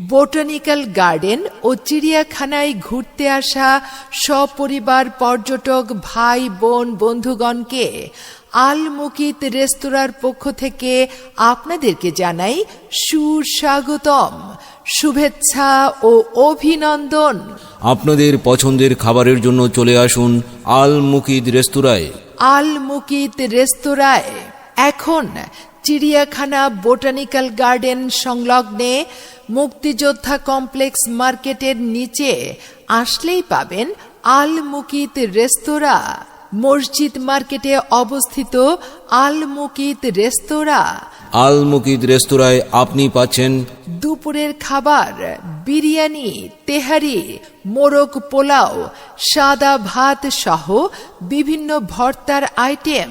Botanical garden ও চিড়িয়াখানায় ঘুরতে আসা সপরিবার পর্যটক ভাই বোন বন্ধুগণকে আল মুকিত রেস্তোরাঁর পক্ষ থেকে আপনাদেরকে জানাই সুস্বাগতম শুভেচ্ছা ও অভিনন্দন। আপনাদের পছন্দের খাবারের জন্য চলে আসুন আল মুকিদ রেস্তোরাঁয়। আল মুকিত রেস্তোরাঁয়। এখন চিড়িয়াখানা বোটানিক্যাল গার্ডেন সংলগ্নে মুক্তিযোদ্ধা কমপ্লেক্স মার্কেটের নিচে আসলেই পাবেন আল মুকিত রেস্তোরাঁ। মসজিদ মার্কেটে অবস্থিত আল মুকিত রেস্তোরাঁ। আল মুকিদ রেস্তোরাঁয় আপনি পাচ্ছেন দুপুরের খাবার বিরিয়ানি তেহারি মোরগ পোলাও সাদা ভাত সহ বিভিন্ন ভর্তার আইটেম।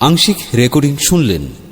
আংশিক রেকর্ডিং শুনলেন।